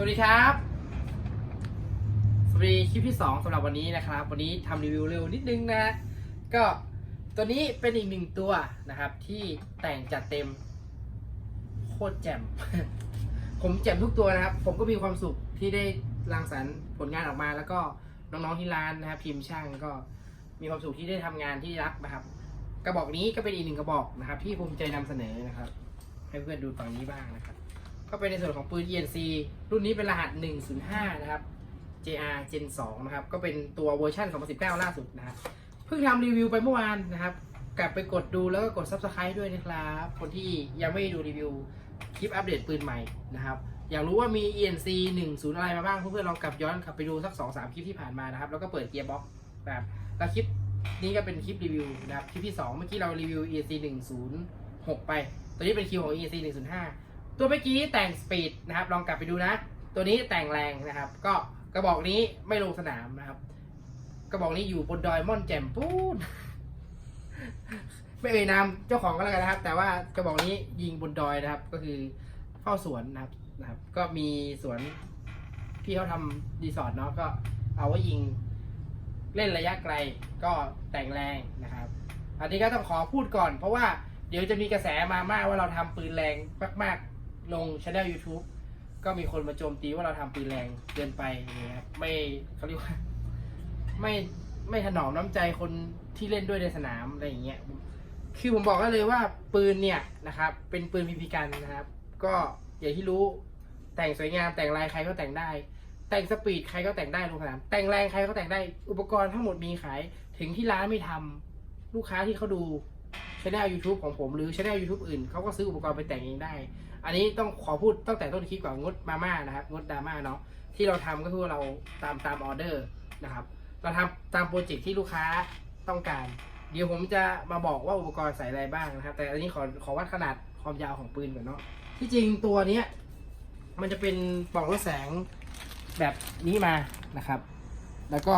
สวัสดีครับ สวัสดีคลิปที่ 2สำหรับวันนี้นะครับ วันนี้ทำรีวิวเร็วนิดนึงนะ ก็ตัวนี้เป็นอีกหนึ่งตัวนะครับ ที่แต่งจัดเต็ม โคตรแจ่ม ผมแจ่มทุกตัวนะครับ ผมก็มีความสุขที่ได้รังสรรค์ผลงานออกมา แล้วก็น้องๆที่ร้านนะครับทีมพ์ช่างก็มีความสุขที่ได้ทำงานที่รักนะครับ กระบอกนี้ก็เป็นอีกหนึ่งกระบอกนะครับ ที่ภูมิใจนำเสนอนะครับ ให้เพื่อนดูฝั่งนี้บ้างนะครับ ก็เป็นในส่วนของปืน ENC รุ่นนี้เป็นรหัส 105 นะครับ JR Gen 2 นะครับ ก็เป็นตัวเวอร์ชัน2019 ล่าสุดนะครับ เพิ่งทำรีวิวไปเมื่อวานนะครับ กลับไปกดดูแล้วก็กด Subscribe ด้วยนะครับ คนที่ยังไม่ดูรีวิวคลิปอัปเดตปืนใหม่นะครับ อยากรู้ว่ามี ENC 10 อะไรมาบ้างเพื่อนๆลองกลับย้อนกลับไปดูสัก 2-3 คลิปที่ผ่านมานะครับ แล้วก็เปิดเกียร์บ็อกนะครับแล้วคลิปนี้ก็เป็นคลิปรีวิวนะครับ คลิปที่ 2 เมื่อกี้เรารีวิว ENC 106 ไป ตัวนี้เป็นคิวของ ENC 105 ตัวเมื่อกี้แต่งสปีดนะครับ ลองกลับไปดูนะ ตัวนี้แต่งแรงนะครับ ก็กระบอกนี้ไม่ลงสนามนะครับ กระบอกนี้อยู่บนดอยม่อนแจ่มปูนไม่เอ่ยนามเจ้าของก็แล้วกันนะครับ แต่ว่ากระบอกนี้ยิงบนดอยนะครับ ก็คือเฝ้าสวนนะครับนะครับ ก็มีสวนพี่เขาทำรีสอร์ทเนาะก็เอาไว้ยิงเล่นระยะไกลก็แต่งแรงนะครับ อันนี้ก็ต้องขอพูดก่อน เพราะว่าเดี๋ยวจะมีกระแสมามากว่าเราทำปืนแรงมาก ๆ ลงช anel YouTube ก็มีคนมาโจมตีว่าเราทำปืนแรงเกินไปอย่างเงี้ยครับไม่เขาเรียกว่าไม่ไม่ถนอมน้ำใจคนที่เล่นด้วยในสนามอะไรอย่างเงี้ยคือผมบอกได้เลยว่าปืนเนี่ยนะครับ เป็นปืนพีพีกันนะครับ ก็อย่างที่รู้แต่งสวยงามแต่งลายใครก็แต่งได้ แต่งสปีดใครก็แต่งได้ลงสนามแต่งแรงใครก็แต่งได้อุปกรณ์ทั้งหมดมีขายถึงที่ร้านไม่ทำลูกค้าที่เขาดูช anel YouTube ของผมหรือช anel YouTube อื่นเขาก็ซื้ออุปกรณ์ไปแต่งเองได้อันนี้ต้องขอพูดตั้งแต่ต้นคลิปก่อนงดมาม่านะครับงดดราม่าเนาะที่เราทำก็คือเราตามตามออเดอร์นะครับ เราทำตามโปรเจกต์ที่ลูกค้าต้องการ เดี๋ยวผมจะมาบอกว่าอุปกรณ์ใส่อะไรบ้างนะครับ แต่อันนี้ขอขอวัดขนาดความยาวของปืนก่อนเนาะที่จริงตัวเนี้ยมันจะเป็นปล่องรถแสงแบบนี้มานะครับ แล้วก็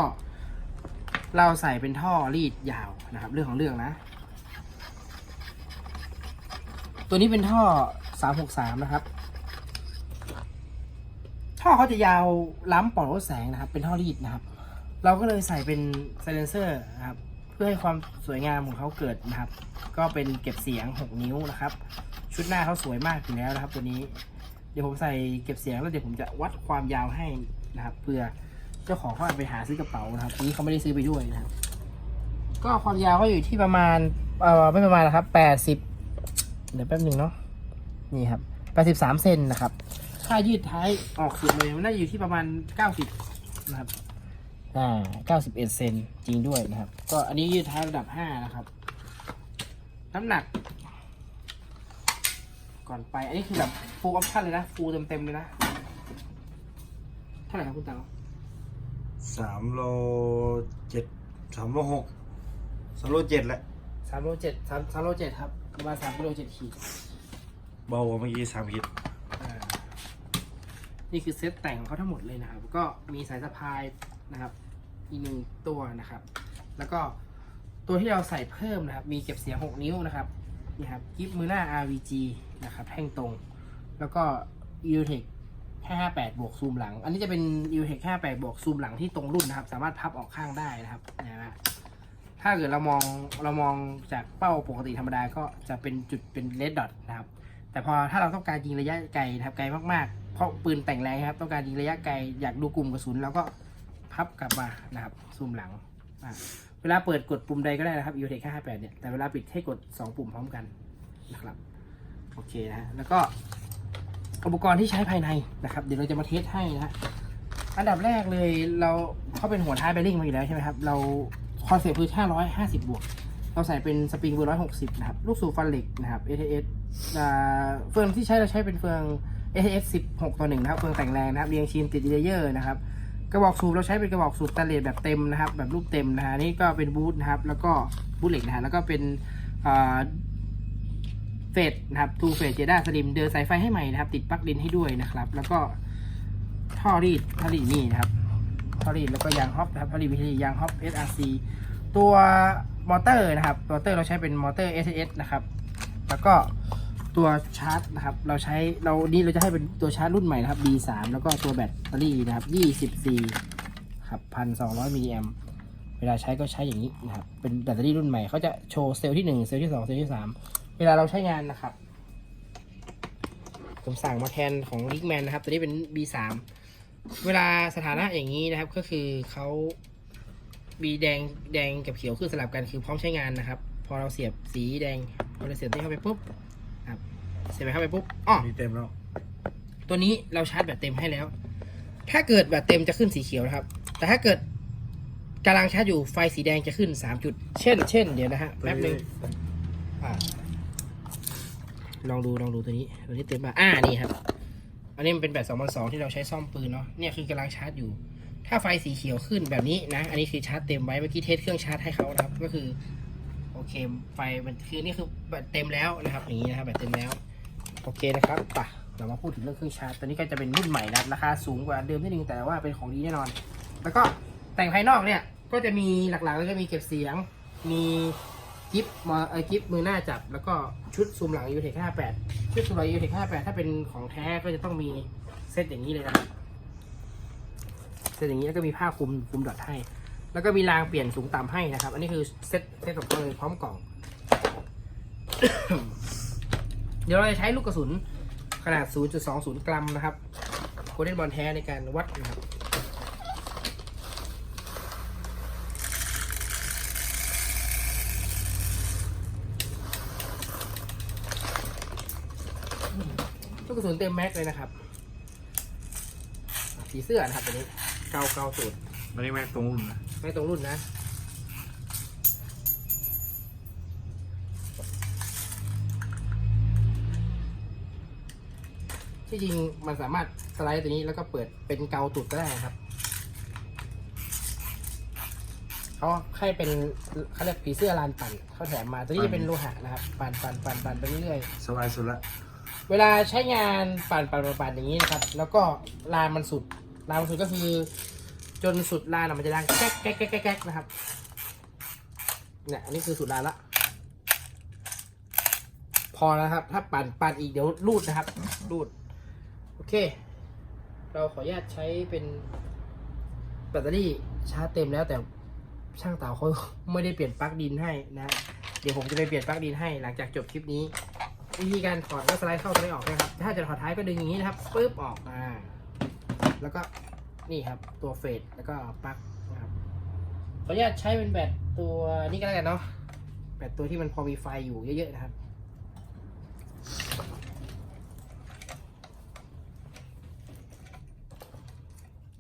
เราใส่เป็นท่อรีดยาวนะครับ เรื่องของเรื่องนะ ตัวนี้เป็นท่อ 363นะครับ ท่อเขาจะยาวล้ำปลองรถแสงนะครับ เป็นท่อรีดนะครับ เราก็เลยใส่เป็นไซเลนเซอร์นะครับ เพื่อให้ความสวยงามของเขาเกิดนะครับ ก็เป็นเก็บเสียง 6 นิ้วนะครับ ชุดหน้าเขาสวยมากอยู่แล้วนะครับ ตัวนี้ เดี๋ยวผมใส่เก็บเสียงแล้วเดี๋ยวผมจะวัดความยาวให้นะครับเพื่อเจ้าของเขาอาจไปหาซื้อกระเป๋านะครับนนี้เขาไม่ได้ซื้อไปด้วยนะครับ ก็ความยาวก็อยู่ที่ประมาณเอ่อไม่ประมาณนะครับแปดสิบเดี๋ยวแป๊บหนึ่งเนาะ นี่ครับแปดสิบสามเซนนะครับ ค่ายืดท้ายออกสุดเลยมันน่าจะอยู่ที่ประมาณเก้าสิบนะครับ อ่าเก้าสิบเอ็ดเซนจริงด้วยนะครับ ก็อันนี้ยืดท้ายระดับห้านะครับ น้ำหนัก ก่อนไป อันนี้คือแบบฟูลออปชั่นเลยนะ ฟูลเต็มๆเลยนะ เท่าไหร่ครับคุณเต๋าสามโลเจ็ดสามโลหกสามโลเจ็ดแหละสามโลเจ็ดสามสามโลเจ็ดครับประมาณสามกิโลเจ็ดขีด เบากว่าเมื่อกี้สามขีดอ่านี่คือเซตแต่งของเขาทั้งหมดเลยนะครับ ก็มีสายสะพายนะครับ อีกหนึ่งตัวนะครับ แล้วก็ตัวที่เราใส่เพิ่มนะครับ มีเก็บเสียง 6 นิ้วนะครับนี่ครับกิฟมือหน้า RVG นะครับแท่งตรง แล้วก็ e u t e c 558 บวกซูมหลัง อันนี้จะเป็น e u t e c 558บวกซูมหลังที่ตรงรุ่นนะครับ สามารถพับออกข้างได้นะครับนะฮะถ้าเกิดเรามองเรามองจากเป้าปกติธรรมดาก็จะเป็นจุดเป็นเลดดอทนะครับ แต่พอถ้าเราต้องการยิงระยะไกลนะครับไกลมากๆ เพราะปืนแต่งแรงครับ ต้องการยิงระยะไกลอยากดูกลุ่มกระสุนเราก็พับกลับมานะครับซูมหลังอะเวลาเปิดกดปุ่มใดก็ได้นะครับ e u t e c 558 เนี่ย แต่เวลาปิดให้กด 2 ปุ่มพร้อมกันนะครับ โอเคนะฮะแล้วก็อุปกรณ์ที่ใช้ภายในนะครับ เดี๋ยวเราจะมาเทสให้นะฮะอันดับแรกเลยเราเขาเป็นหัวท้ายแบริ่งมาอยู่แล้วใช่ไหมครับ เราคอนเซ็ปต์คือ 550 บวก เราใส่เป็นสปริงเบอร์160นะครับ ลูกสูบฟันเหล็กนะครับ ATS อ่าเฟืองที่ใช้เราใช้เป็นเฟือง ATS 16ต่อ1นะครับ เฟืองแต่งแรงนะครับเรียงชินติดเลเยอร์นะครับ กระบอกสูบเราใช้เป็นกระบอกสูบตะเลดแบบเต็มนะครับ แบบรูปเต็มนะฮะนี่ก็เป็นบูทนะครับ แล้วก็บูทเหล็กนะฮะแล้วก็เป็นอ่าเฟดนะครับทูเฟดเจด้าสลิมเดินสายไฟให้ใหม่นะครับ ติดปลั๊กดินให้ด้วยนะครับ แล้วก็ท่อรีดท่อรีดนี่นะครับท่อรีดแล้วก็ยางฮอปนะครับท่อรีดวิธียางฮอป SRC ตัว มอเตอร์นะครับมอเตอร์เราใช้เป็นมอเตอร์ s s นะครับ แล้วก็ตัวชาร์จนะครับ เราใช้เรานี่เราจะให้เป็นตัวชาร์จรุ่นใหม่นะครับ B3 แล้วก็ตัวแบตเตอรี่นะครับ24ครับ1,200มิลลิแอมเวลาใช้ก็ใช้อย่างนี้นะครับ เป็นแบตเตอรี่รุ่นใหม่เขาจะโชว์เซลล์ที่ 1 เซลล์ที่ 2 เซลล์ที่ 3 เวลาเราใช้งานนะครับ ผมสั่งมาแทนของลิกแมนนะครับ ตัวนี้เป็น B3 เวลาสถานะอย่างนี้นะครับก็คือเขา มีแดงแดงกับเขียวขึ้นสลับกันคือพร้อมใช้งานนะครับ พอเราเสียบสีแดงพอเราเสียบตัวนี้เข้าไปปุ๊บครับเสียบไปเข้าไปปุ๊บอ๋อนี่เต็มแล้ว ตัวนี้เราชาร์จแบตเต็มให้แล้ว ถ้าเกิดแบตเต็มจะขึ้นสีเขียวนะครับ แต่ถ้าเกิดกำลังชาร์จอยู่ไฟสีแดงจะขึ้น 3 จุด เช่น เช่น เดี๋ยวนะฮะ แป๊บนึงอ่าลองดู ลองดูตัวนี้ ตัวนี้เต็มป่ะอ่า นี่ครับ อันนี้มันเป็นแบต2 2 0ที่เราใช้ซ่อมปืนเนาะ เนี่ยคือกำลังชาร์จอยู่ ถ้าไฟสีเขียวขึ้นแบบนี้นะ อันนี้คือชาร์จเต็มไว้ เมื่อกี้เทสเครื่องชาร์จให้เขานะครับ ก็คือ โอเค ไฟมันคือนี่คือแบตเต็มแล้วนะครับ อย่างนี้นะครับแบตเต็มแล้ว โอเคนะครับป่ะเรามาพูดถึงเรื่องเครื่องชาร์จ ตัวนี้ก็จะเป็นรุ่นใหม่นะราคาสูงกว่าเดิมนิดนึงแต่ว่าเป็นของดีแน่นอน แล้วก็แต่งภายนอกเนี่ย ก็จะมีหลักๆแล้วก็มีเก็บเสียง มีกิฟมอเออกิฟมือหน้าจับ แล้วก็ชุดซูมหลังยูเทค58 ชุดซูมหลังยูเทค58 ถ้าเป็นของแท้ก็จะต้องมีเซตอย่างนี้เลยนะครับ เซตอย่างนี้แล้วก็มีผ้าคลุมคลุมดอทให้ แล้วก็มีรางเปลี่ยนสูงต่ำให้นะครับ อันนี้คือเซตเซตของเขาเลยพร้อมกล่อง เดี๋ยวเราจะใช้ลูกกระสุนขนาด 0.20 กรัมนะครับโคเดนบอลแท้ในการวัดนะครับลูกกระสุนเต็มแม็กเลยนะครับสีเสื้อนะครับตัวนี้ เกาเกาสูตรไม่ได้แม็กตรงรุ่นนะไม่ตรงรุ่นนะ ที่จริงมันสามารถสไลด์ตัวนี้แล้วก็เปิดเป็นเกาตุดก็ได้นะครับเขาให้เป็นเขาเรียกผีเสื้อลานปั่นเขาแถมมาตัวนี้จะเป็นโลหะนะครับ ปั่นปั่นปั่นปั่นไปเรื่อยๆสบายสุดละเวลาใช้งานปั่นปั่นปั่นปั่นอย่างนี้นะครับ แล้วก็ลานมันสุด ลานมันสุดก็คือ จนสุดลานอะมันจะดังแก๊กแก๊กแก๊กแก๊กนะครับเนี่ยอันนี้คือสุดลานละ พอแล้วครับ ถ้าปั่นปั่นอีกเดี๋ยวรูดนะครับ รูด โอเค เราขออนุญาตใช้เป็นแบตเตอรี่ชาร์จเต็มแล้วแต่ช่างเต่าเขาไม่ได้เปลี่ยนปลั๊กดินให้นะ เดี๋ยวผมจะไปเปลี่ยนปลั๊กดินให้หลังจากจบคลิปนี้ วิธีการถอดก็สไลด์เข้าสไลด์ออกนะครับ ถ้าจะถอดท้ายก็ดึงอย่างนี้นะครับปึ๊บออกมา แล้วก็นี่ครับตัวเฟดแล้วก็ปลั๊กนะครับขออนุญาตใช้เป็นแบตตัวนี้ก็แล้วกันเนาะแบตตัวที่มันพอมีไฟอยู่เยอะๆนะครับ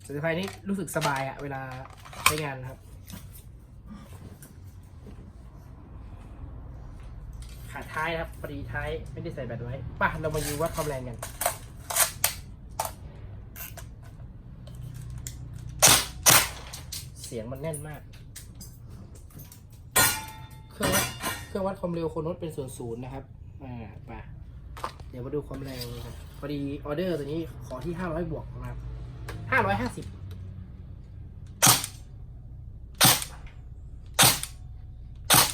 สายไฟนี้รู้สึกสบายอะเวลาใช้งานนะครับ ขาท้ายนะครับพอดีท้ายไม่ได้ใส่แบตไว้ป่ะเรามาดูวัดความแรงกัน สียงมันแน่นมาก เครื่องวัดเครื่องวัดความเร็วโคโนตเป็นศูนย์ศูนย์นะครับ อ่าป่ะเดี๋ยวมาดูความแรงนะครับพอดีออเดอร์ตัวนี้ขอที่ห้าร้อยบวกนะครับห้าร้อยห้าสิบ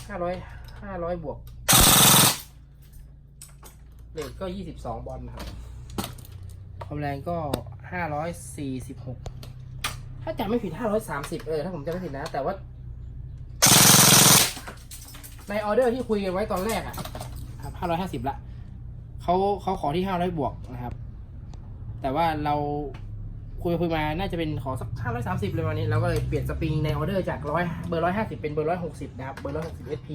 ห้าร้อยห้าร้อยบวกเรทก็ยี่สิบสองบอลครับ ความแรงก็ห้าร้อยสี่สิบหก ถ้าจำไม่ผิดห้าร้อยสามสิบเออถ้าผมจำไม่ผิดนะ แต่ว่า ในออเดอร์ที่คุยกันไว้ตอนแรกอะครับห้าร้อยห้าสิบละเขาเขาขอที่ห้าร้อยบวกนะครับ แต่ว่าเราคุยคุยมาน่าจะเป็นขอสักห้าร้อยสามสิบเลยวันนี้เราก็เลยเปลี่ยนสปริงในออเดอร์จากร้อยเบอร์ร้อยห้าสิบเป็นเบอร์ร้อยหกสิบนะครับเบอร์ร้อยหกสิบ SP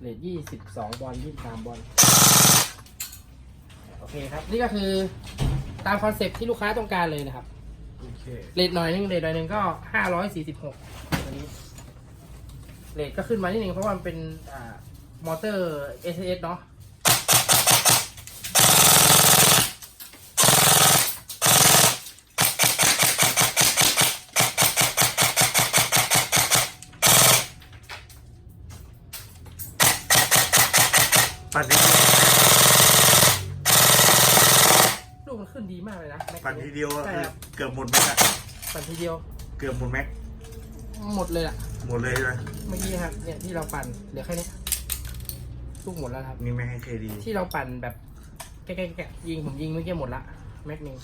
เลทยี่สิบสองบอลยี่สิบสามบอล เคครับ นี่ก็คือตามคอนเซ็ปต์ที่ลูกค้าต้องการเลยนะครับโอเคเลทหน่อยนึงเลทหน่อยนึงก็ห้าร้อยสี่สิบหกตัวนี้เลทก็ขึ้นมานิดนึงเพราะว่ามันเป็นอ่ามอเตอร์ S S เนาะปั่นทีลูก มันขึ้นดีมากเลยนะแม็กปั่นทีเดียวใช่ครับเกือบหมดแม็กอะปั่นทีเดียว เกือบหมดแม็กอืหมดเลยล่ะ หมดเลยใช่ไหมเมื่อกี้ครับเนี่ยที่เราปั่นเหลือแค่นี้ลูกหมดแล้วครับ นี่ไม่ให้เครดีที่เราปั่นแบบแกะๆๆยิงผมยิงเมื่อกี้หมดละแม็กหนึ่ง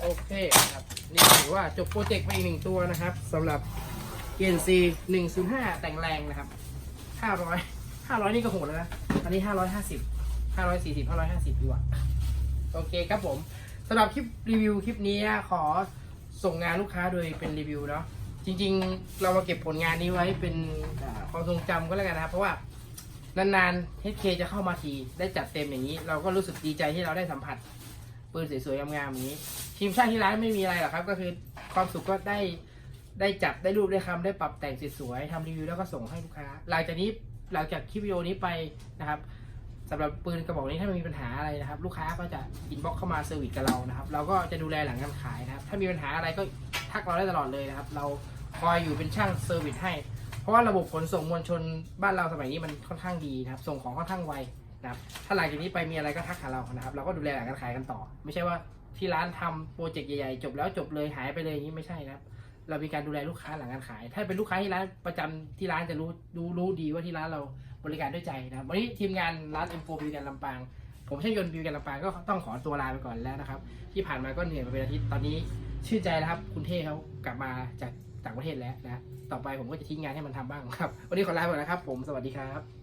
โอเคครับ นี่ถือว่าจบโปรเจกต์ไปอีกหนึ่งตัวนะครับสำหรับ ENC 105 แต่งแรงนะครับ 500 500นี่ก็โหดแล้วนะ อันนี้550 540 550ดีกว่า โอเคครับผมสำหรับคลิปรีวิวคลิปนี้ขอส่งงานลูกค้าโดยเป็นรีวิวเนาะจริง ๆ เรามาเก็บผลงานนี้ไว้เป็นความทรงจำก็แล้วกันนะครับ เพราะว่านานๆ HK จะเข้ามาทีได้จัดเต็มอย่างนี้ เราก็รู้สึกดีใจที่เราได้สัมผัสปืนสวยๆงามๆอย่างนี้ ทีมช่างที่ร้านไม่มีอะไรหรอกครับ ก็คือความสุขก็ได้ได้จับได้รูปได้คำได้ปรับแต่งสวยๆทำรีวิวแล้วก็ส่งให้ลูกค้าหลังจากนี้ หลังจากคลิปวิดีโอนี้ไปนะครับสำหรับปืนกระบอกนี้ถ้ามันมีปัญหาอะไรนะครับ ลูกค้าก็จะอินบ็อกเข้ามาเซอร์วิสกับเรานะครับ เราก็จะดูแลหลังการขายนะครับ ถ้ามีปัญหาอะไรก็ทักเราได้ตลอดเลยนะครับ เราคอยอยู่เป็นช่างเซอร์วิสให้ เพราะว่าระบบขนส่งมวลชนบ้านเราสมัยนี้มันค่อนข้างดีนะครับ ส่งของค่อนข้างไวนะครับ ถ้าหลังจากนี้ไปมีอะไรก็ทักหาเรานะครับ เราก็ดูแลหลังการขายกันต่อ ไม่ใช่ว่าที่ร้านทำโปรเจกต์ใหญ่ๆจบแล้วจบเลยหายไปเลยอย่างนี้ไม่ใช่นะครับ เรามีการดูแลลูกค้าหลังการขาย ถ้าเป็นลูกค้าที่ร้านประจำที่ร้านจะรู้รู้รู้ดีว่าที่ร้านเราบริการด้วยใจนะวันนี้ทีมงานร้านเอ็มโฟบิวกันลำปาง ผมช่างยนต์บิวกันลำปางก็ต้องขอตัวลาไปก่อนแล้วนะครับ ที่ผ่านมาก็เหนื่อยมาเป็นอาทิตย์ตอนนี้ชื่นใจแล้วครับ คุณเท่เขากลับมาจากต่างประเทศแล้วนะ ต่อไปผมก็จะทิ้งงานให้มันทำบ้างครับ วันนี้ขอลาไปก่อนนะครับ ผมสวัสดีครับ